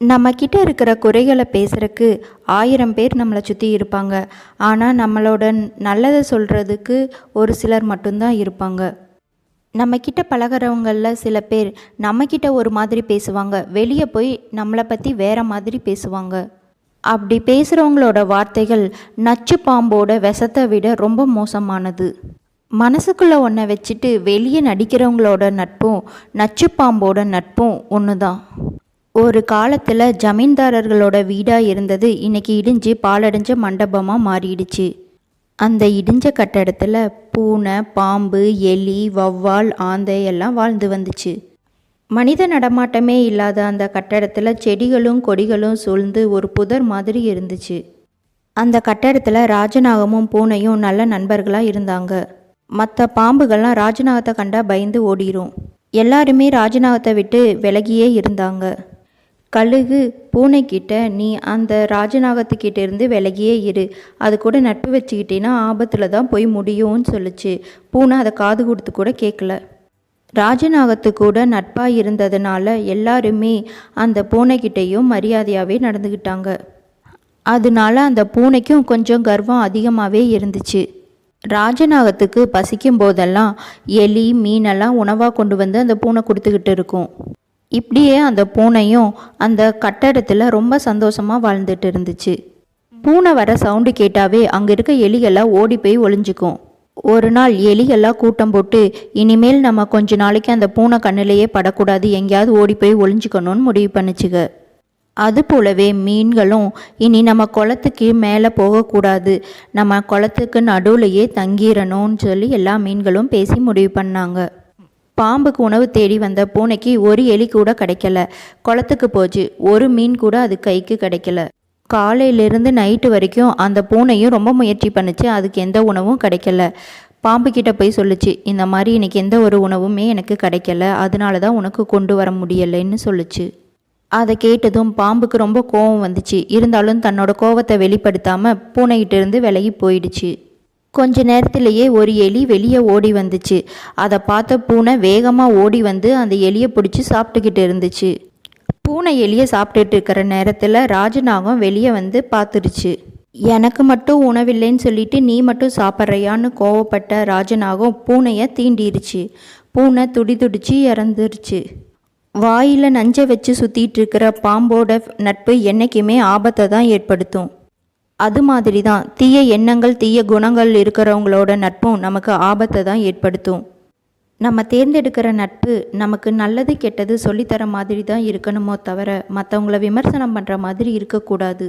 நம்மக்கிட்ட இருக்கிற குறைகளை பேசுகிறக்கு ஆயிரம் பேர் நம்மளை சுற்றி இருப்பாங்க. ஆனால் நம்மளோட நல்லதை சொல்கிறதுக்கு ஒரு சிலர் மட்டும்தான் இருப்பாங்க. நம்மக்கிட்ட பழகுறவங்களில் சில பேர் நம்மக்கிட்ட ஒரு மாதிரி பேசுவாங்க. வெளியே போய் நம்மளை பற்றி வேற மாதிரி பேசுவாங்க. அப்படி பேசுகிறவங்களோட வார்த்தைகள் நச்சு பாம்போட விஷத்தை விட ரொம்ப மோசமானது. மனசுக்குள்ளே ஒன்றை வச்சுட்டு வெளியே நடிக்கிறவங்களோட நட்பும் நச்சு பாம்போட நட்பும் ஒன்று தான் ஒரு காலத்தில் ஜமீன்தாரர்களோட வீடாக இருந்தது. இன்னைக்கு இடிஞ்சு பாலடைஞ்ச மண்டபமாக மாறிடுச்சு. அந்த இடிஞ்ச கட்டடத்தில் பூனை பாம்பு எலி வௌவால் ஆந்தை எல்லாம் வாழ்ந்து வந்துச்சு. மனித நடமாட்டமே இல்லாத அந்த கட்டடத்தில் செடிகளும் கொடிகளும் சூழ்ந்து ஒரு புதர் மாதிரி இருந்துச்சு. அந்த கட்டடத்தில் ராஜநாகமும் பூனையும் நல்ல நண்பர்களாக இருந்தாங்க. மற்ற பாம்புகள்லாம் ராஜநாகத்தை கண்டா பயந்து ஓடிரும். எல்லாருமே ராஜநாகத்தை விட்டு விலகியே இருந்தாங்க. கழுகு பூனைக்கிட்ட நீ அந்த ராஜநாகத்துக்கிட்ட இருந்து விலகியே இரு. அது கூட நட்பு வச்சுக்கிட்டேன்னா ஆபத்தில் தான் போய் முடியும்னு சொல்லுச்சு. பூனை அதை காது கொடுத்து கூட கேட்கல ராஜநாகத்து கூட நட்பாக இருந்ததுனால எல்லாருமே அந்த பூனைக்கிட்டேயும் மரியாதையாகவே நடந்துக்கிட்டாங்க அதனால அந்த பூனைக்கும் கொஞ்சம் கர்வம் அதிகமாகவே இருந்துச்சு. ராஜநாகத்துக்கு பசிக்கும் போதெல்லாம் எலி மீனெல்லாம் உணவாக கொண்டு வந்து அந்த பூனை கொடுத்துக்கிட்டு இருக்கும். இப்படியே அந்த பூனையும் அந்த கட்டடத்தில் ரொம்ப சந்தோஷமாக வாழ்ந்துட்டு இருந்துச்சு. பூனை வர சவுண்டு கேட்டாவே அங்கே இருக்க எலிகள்லாம் ஓடி போய் ஒளிஞ்சுக்கும். ஒரு நாள் எலிகள்லாம் கூட்டம் போட்டு இனிமேல் நம்ம கொஞ்ச நாளைக்கு அந்த பூனை கண்ணிலேயே படக்கூடாது எங்கேயாவது ஓடி போய் ஒளிஞ்சுக்கணும்னு முடிவு பண்ணுச்சுங்க அது போலவே மீன்களும் இனி நம்ம குளத்துக்கு மேலே போகக்கூடாது. நம்ம குளத்துக்கு நடுவுலையே தங்கிடணும்னு சொல்லி எல்லா மீன்களும் பேசி முடிவு பண்ணாங்க. பாம்புக்கு உணவு தேடி வந்த பூனைக்கு ஒரு எலி கூட கிடைக்கல. குளத்துக்கு போச்சு. ஒரு மீன் கூட அது கைக்கு கிடைக்கல. காலையிலேருந்து நைட்டு வரைக்கும் அந்த பூனையும் ரொம்ப முயற்சி பண்ணுச்சு. அதுக்கு எந்த உணவும் கிடைக்கல. பாம்பு கிட்ட போய் சொல்லுச்சு இந்த மாதிரி இன்னைக்கு எந்த ஒரு உணவுமே எனக்கு கிடைக்கல. அதனால தான் உனக்கு கொண்டு வர முடியலைன்னு சொல்லுச்சு. அதை கேட்டதும் பாம்புக்கு ரொம்ப கோவம் வந்துச்சு. இருந்தாலும் தன்னோட கோவத்தை வெளிப்படுத்தாமல் பூனைகிட்டேருந்து விலகி போயிடுச்சு. கொஞ்ச நேரத்திலேயே ஒரு எலி வெளியே ஓடி வந்துச்சு. அதை பார்த்த பூனை வேகமாக ஓடி வந்து அந்த எலியை பிடிச்சி சாப்பிட்டுக்கிட்டு இருந்துச்சு. பூனை எலியை சாப்பிட்டுட்டு இருக்கிற நேரத்தில் ராஜநாகம் வெளியே வந்து பார்த்துருச்சு எனக்கு மட்டும் உணவில்லைன்னு சொல்லிட்டு நீ மட்டும் சாப்பிட்றியான்னு கோவப்பட்ட ராஜநாகம் பூனையை தீண்டிருச்சு. பூனை துடி துடிச்சு இறந்துருச்சு. வாயில் நஞ்சை வச்சு சுற்றிட்டு இருக்கிற பாம்போட நட்பு என்றைக்குமே ஆபத்தை தான் ஏற்படுத்தும். அது மாதிரி தான் தீய எண்ணங்கள் தீய குணங்கள் இருக்கிறவங்களோட நட்பும் நமக்கு ஆபத்தை தான் ஏற்படுத்தும். நம்ம தேர்ந்தெடுக்கிற நட்பு நமக்கு நல்லது கெட்டது சொல்லித்தர மாதிரி தான் இருக்கணுமோ தவிர மற்றவங்கள விமர்சனம் பண்ணுற மாதிரி இருக்கக்கூடாது.